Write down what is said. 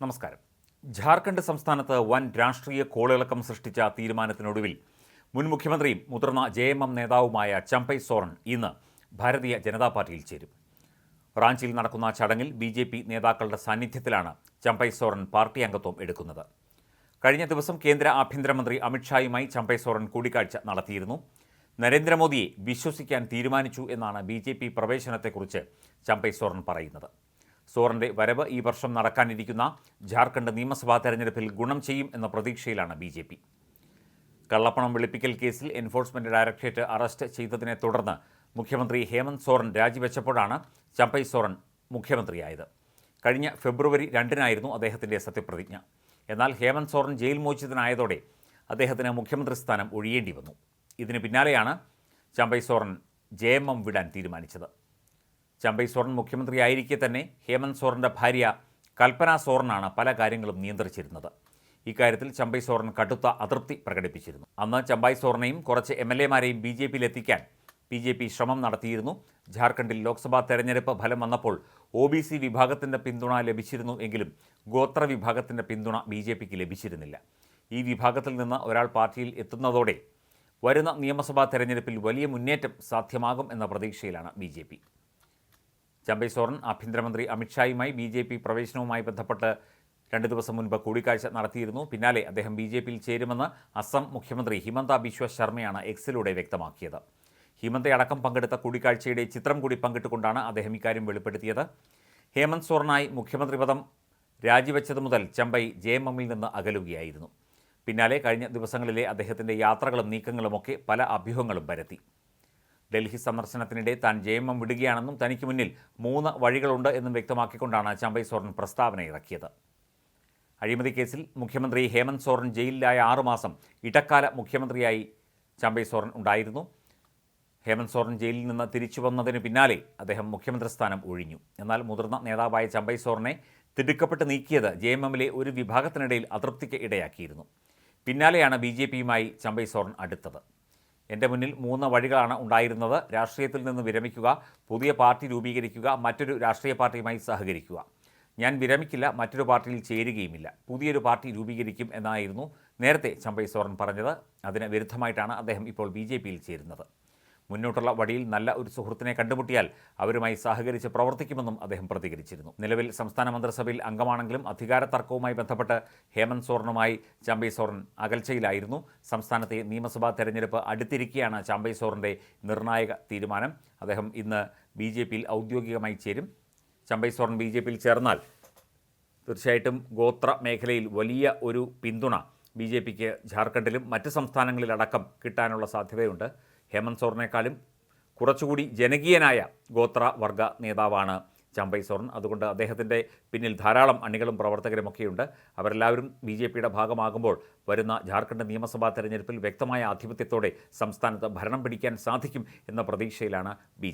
നമസ്കാരം. ജാർഖണ്ഡ് സംസ്ഥാനത്ത് വൻ രാഷ്ട്രീയ കോളിളക്കം സൃഷ്ടിച്ച തീരുമാനത്തിനൊടുവിൽ മുൻ മുഖ്യമന്ത്രിയും മുതിർന്ന ജെ എം എം നേതാവുമായ ചമ്പൈ സോറൻ ഇന്ന് ഭാരതീയ ജനതാ പാർട്ടിയിൽ ചേരും. റാഞ്ചിയിൽ നടക്കുന്ന ചടങ്ങിൽ ബി ജെ പി നേതാക്കളുടെ സാന്നിധ്യത്തിലാണ് ചമ്പൈ സോറൻ പാർട്ടി അംഗത്വം എടുക്കുന്നത്. കഴിഞ്ഞ ദിവസം കേന്ദ്ര ആഭ്യന്തരമന്ത്രി അമിത്ഷായുമായി ചമ്പൈ സോറൻ കൂടിക്കാഴ്ച നടത്തിയിരുന്നു. നരേന്ദ്രമോദിയെ വിശ്വസിക്കാൻ തീരുമാനിച്ചു എന്നാണ് ബി ജെ പി പ്രവേശനത്തെക്കുറിച്ച് ചമ്പൈ സോറൻ പറയുന്നത്. സോറന്റെ വരവ് ഈ വർഷം നടക്കാനിരിക്കുന്ന ജാർഖണ്ഡ് നിയമസഭാ തെരഞ്ഞെടുപ്പിൽ ഗുണം ചെയ്യും എന്ന പ്രതീക്ഷയിലാണ് ബി ജെ പി. കള്ളപ്പണം വെളുപ്പിക്കൽ കേസിൽ എൻഫോഴ്സ്മെന്റ് ഡയറക്ടറേറ്റ് അറസ്റ്റ് ചെയ്തതിനെ തുടർന്ന് മുഖ്യമന്ത്രി ഹേമന്ത് സോറൻ രാജിവെച്ചപ്പോഴാണ് ചമ്പൈ സോറൻ മുഖ്യമന്ത്രിയായത്. കഴിഞ്ഞ ഫെബ്രുവരി രണ്ടിനായിരുന്നു അദ്ദേഹത്തിന്റെ സത്യപ്രതിജ്ഞ. എന്നാൽ ഹേമന്ത് സോറൻ ജയിൽ മോചിതനായതോടെ അദ്ദേഹത്തിന് മുഖ്യമന്ത്രി സ്ഥാനം ഒഴിയേണ്ടി വന്നു. ഇതിന് പിന്നാലെയാണ് Champai Soren J M M വിടാൻ തീരുമാനിച്ചത്. ചമ്പൈ സോറൻ മുഖ്യമന്ത്രിയായിരിക്കെ തന്നെ ഹേമന്ത് സോറന്റെ ഭാര്യ കൽപ്പന സോറനാണ് പല കാര്യങ്ങളും നിയന്ത്രിച്ചിരുന്നത്. ഇക്കാര്യത്തിൽ ചമ്പൈ സോറൻ കടുത്ത അതൃപ്തി പ്രകടിപ്പിച്ചിരുന്നു. അന്ന് ചമ്പായ് സോറനെയും കുറച്ച് എം എൽ എമാരെയും ബി ജെ പിയിൽ എത്തിക്കാൻ ബി ജെ പി ശ്രമം നടത്തിയിരുന്നു. ജാർഖണ്ഡിൽ ലോക്സഭാ തെരഞ്ഞെടുപ്പ് ഫലം വന്നപ്പോൾ ഒ ബി സി വിഭാഗത്തിന്റെ പിന്തുണ ലഭിച്ചിരുന്നു എങ്കിലും ഗോത്ര വിഭാഗത്തിന്റെ പിന്തുണ ബി ജെ പിക്ക് ലഭിച്ചിരുന്നില്ല. ഈ വിഭാഗത്തിൽ നിന്ന് ഒരാൾ പാർട്ടിയിൽ എത്തുന്നതോടെ വരുന്ന നിയമസഭാ തെരഞ്ഞെടുപ്പിൽ വലിയ മുന്നേറ്റം സാധ്യമാകും എന്ന പ്രതീക്ഷയിലാണ് B J P Champai Soren ആഭ്യന്തരമന്ത്രി അമിത്ഷായുമായി ബി ജെ പി പ്രവേശനവുമായി ബന്ധപ്പെട്ട് രണ്ട് ദിവസം മുൻപ് കൂടിക്കാഴ്ച നടത്തിയിരുന്നു. പിന്നാലെ അദ്ദേഹം ബി ജെ പിയിൽ ചേരുമെന്ന് അസം മുഖ്യമന്ത്രി ഹിമന്ത ബിശ്വ ശർമ്മയാണ് എക്സിലൂടെ വ്യക്തമാക്കിയത്. ഹിമന്തയടക്കം പങ്കെടുത്ത കൂടിക്കാഴ്ചയുടെ ചിത്രം കൂടി പങ്കിട്ടുകൊണ്ടാണ് അദ്ദേഹം ഇക്കാര്യം വെളിപ്പെടുത്തിയത്. ഹേമന്ത് സോറനായി മുഖ്യമന്ത്രി പദം രാജിവെച്ചത് മുതൽ ചമ്പൈ ജെ എം എമ്മിൽ നിന്ന് അകലുകയായിരുന്നു. പിന്നാലെ കഴിഞ്ഞ ദിവസങ്ങളിലെ അദ്ദേഹത്തിന്റെ യാത്രകളും നീക്കങ്ങളുമൊക്കെ പല അഭ്യൂഹങ്ങളും പരത്തി. ഡൽഹി സന്ദർശനത്തിനിടെ താൻ ജയമം വിടുകയാണെന്നും തനിക്ക് മുന്നിൽ മൂന്ന് വഴികളുണ്ട് എന്നും വ്യക്തമാക്കിക്കൊണ്ടാണ് ചമ്പൈ സോറൻ പ്രസ്താവന ഇറക്കിയത്. അഴിമതി കേസിൽ മുഖ്യമന്ത്രി ഹേമന്ത് സോറൻ ജയിലിലായ ആറുമാസം ഇടക്കാല മുഖ്യമന്ത്രിയായി ചമ്പൈ സോറൻ ഉണ്ടായിരുന്നു. ഹേമന്ത് സോറൻ ജയിലിൽ നിന്ന് തിരിച്ചു വന്നതിന് പിന്നാലെ അദ്ദേഹം മുഖ്യമന്ത്രി സ്ഥാനം ഒഴിഞ്ഞു. എന്നാൽ മുതിർന്ന നേതാവായ ചമ്പൈ സോറനെ തിടുക്കപ്പെട്ട് നീക്കിയത് ജെ എം എമ്മിലെ ഒരു വിഭാഗത്തിനിടയിൽ അതൃപ്തിക്ക് ഇടയാക്കിയിരുന്നു. പിന്നാലെയാണ് ബി ജെ പിയുമായി ചമ്പൈ സോറൻ അടുത്തത്. എന്റെ മുന്നിൽ മൂന്ന് വഴികളാണ് ഉണ്ടായിരുന്നത്. രാഷ്ട്രീയത്തിൽ നിന്ന് വിരമിക്കുക പുതിയ പാർട്ടി രൂപീകരിക്കുക മറ്റൊരു രാഷ്ട്രീയ പാർട്ടിയുമായി സഹകരിക്കുക. ഞാൻ വിരമിക്കില്ല മറ്റൊരു പാർട്ടിയിൽ ചേരുകയുമില്ല. പുതിയൊരു പാർട്ടി രൂപീകരിക്കും എന്നായിരുന്നു നേരത്തെ ചമ്പൈ സോറൻ പറഞ്ഞത്. അതിന് വിരുദ്ധമായിട്ടാണ് അദ്ദേഹം ഇപ്പോൾ ബി ചേരുന്നത്. മുന്നോട്ടുള്ള വഴിയിൽ നല്ല ഒരു സുഹൃത്തിനെ കണ്ടുമുട്ടിയാൽ അവരുമായി സഹകരിച്ച് പ്രവർത്തിക്കുമെന്നും അദ്ദേഹം പ്രതികരിച്ചിരുന്നു. നിലവിൽ സംസ്ഥാന മന്ത്രിസഭയിൽ അംഗമാണെങ്കിലും അധികാര തർക്കവുമായി ബന്ധപ്പെട്ട് ഹേമന്ത് സോറനുമായി ചാമ്പൈ സോറൻ അകൽച്ചയിലായിരുന്നു. സംസ്ഥാനത്തെ നിയമസഭാ തെരഞ്ഞെടുപ്പ് അടുത്തിരിക്കെയാണ് ചാമ്പൈ സോറിന്റെ നിർണായക തീരുമാനം. അദ്ദേഹം ഇന്ന് ബി ജെ പിയിൽ ഔദ്യോഗികമായി ചേരും. ചാമ്പൈ സോറൻ ബി ജെ പിയിൽ ചേർന്നാൽ തീർച്ചയായിട്ടും ഗോത്ര മേഖലയിൽ വലിയ ഒരു പിന്തുണ ബി ജെ പിക്ക് ജാർഖണ്ഡിലും മറ്റ് സംസ്ഥാനങ്ങളിലടക്കം കിട്ടാനുള്ള സാധ്യതയുണ്ട്. ഹേമന്ത് സോറിനേക്കാളും കുറച്ചുകൂടി ജനകീയനായ ഗോത്ര വർഗ നേതാവാണ് ചമ്പൈ സോറൻ. അതുകൊണ്ട് അദ്ദേഹത്തിന്റെ പിന്നിൽ ധാരാളം അണികളും പ്രവർത്തകരുമൊക്കെയുണ്ട്. അവരെല്ലാവരും ബി ജെ പിയുടെ ഭാഗമാകുമ്പോൾ വരുന്ന ജാർഖണ്ഡ് നിയമസഭാ തെരഞ്ഞെടുപ്പിൽ വ്യക്തമായ ആധിപത്യത്തോടെ സംസ്ഥാനത്ത് ഭരണം പിടിക്കാൻ സാധിക്കും എന്ന പ്രതീക്ഷയിലാണ് ബി